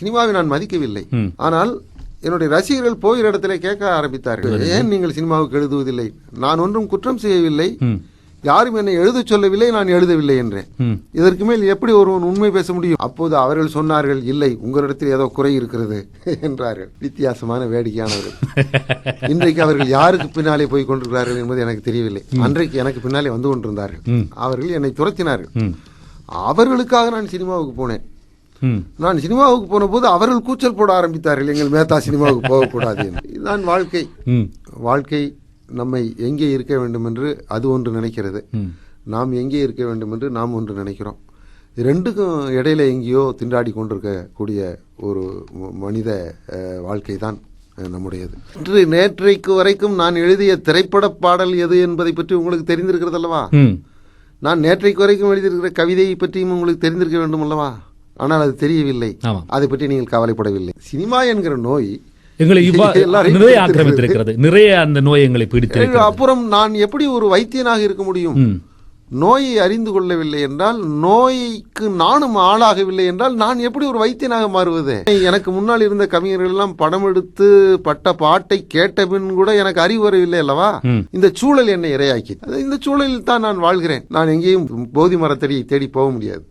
சினிமாவை நான் மதிக்கவில்லை. ஆனால் என்னுடைய ரசிகர்கள் போகிற இடத்துல கேட்க ஆரம்பித்தார்கள். ஏன் நீங்கள் சினிமாவுக்கு எழுதுவதில்லை? நான் ஒன்றும் குற்றம் செய்யவில்லை. யாரும் என்னை எழுதச் சொல்லவில்லை நான் எழுதவில்லை என்றேன். இதற்கு மேல் எப்படி ஒருவன் உண்மை பேச முடியும்? அப்போது அவர்கள் சொன்னார்கள் இல்லை உங்களிடத்தில் ஏதோ குறை இருக்கிறது என்றார்கள். வித்தியாசமான வேடிக்கையானவர்கள். இன்றைக்கு அவர்கள் யாருக்கு பின்னாலே போய் கொண்டிருக்கிறார்கள் என்பது எனக்கு தெரியவில்லை. அன்றைக்கு எனக்கு பின்னாலே வந்து கொண்டிருந்தார்கள். அவர்கள் என்னை துரத்தினார்கள். அவர்களுக்காக நான் சினிமாவுக்கு போனேன். நான் சினிமாவுக்கு போன போது அவர்கள் கூச்சல் போட ஆரம்பித்தார்கள் எங்கள் மேத்தா சினிமாவுக்கு போகக்கூடாது என்று. இதுதான் வாழ்க்கை. வாழ்க்கை நம்மை எங்கே இருக்க வேண்டும் என்று அது ஒன்று நினைக்கிறது. நாம் எங்கே இருக்க வேண்டும் என்று நாம் ஒன்று நினைக்கிறோம். ரெண்டுக்கும் இடையில எங்கேயோ திண்டாடி கொண்டிருக்கக்கூடிய ஒரு மனித வாழ்க்கை தான் நம்முடையது. இன்று நேற்றைக்கு வரைக்கும் நான் எழுதிய திரைப்பட பாடல் எது என்பதை பற்றி உங்களுக்கு தெரிந்திருக்கிறது அல்லவா. நான் நேற்றைக்கு வரைக்கும் எழுதியிருக்கிற கவிதையை பற்றியும் உங்களுக்கு தெரிந்திருக்க வேண்டும் அல்லவா ஆனால் அது தெரியவில்லை. அதை பற்றி நீங்கள் கவலைப்படவில்லை. சினிமா என்கிற நோய் எங்களை நிறைய பிடித்திருக்கிறது. ஆக்கிரமித்திருக்கிறது. நிறைய அந்த நோய் எங்களை பிடித்திருக்கிறது. அப்புறம் நான் எப்படி ஒரு வைத்தியனாக இருக்க முடியும். நோயை அறிந்து கொள்ளவில்லை என்றால் நோய்க்கு நானும் ஆளாகவில்லை என்றால் நான் எப்படி ஒரு வைத்தியனாக மாறுவது? எனக்கு முன்னால் இருந்த கவிஞர்கள் எல்லாம் படம் எடுத்து பட்ட பாட்டை கேட்ட பின் கூட எனக்கு அறிவு வரவில்லை அல்லவா. இந்த சூழல் என்னை இரையாக்கி இந்த சூழலில் தான் நான் வாழ்கிறேன். நான் எங்கேயும் போதி மரத்தடியை தேடி போக முடியாது.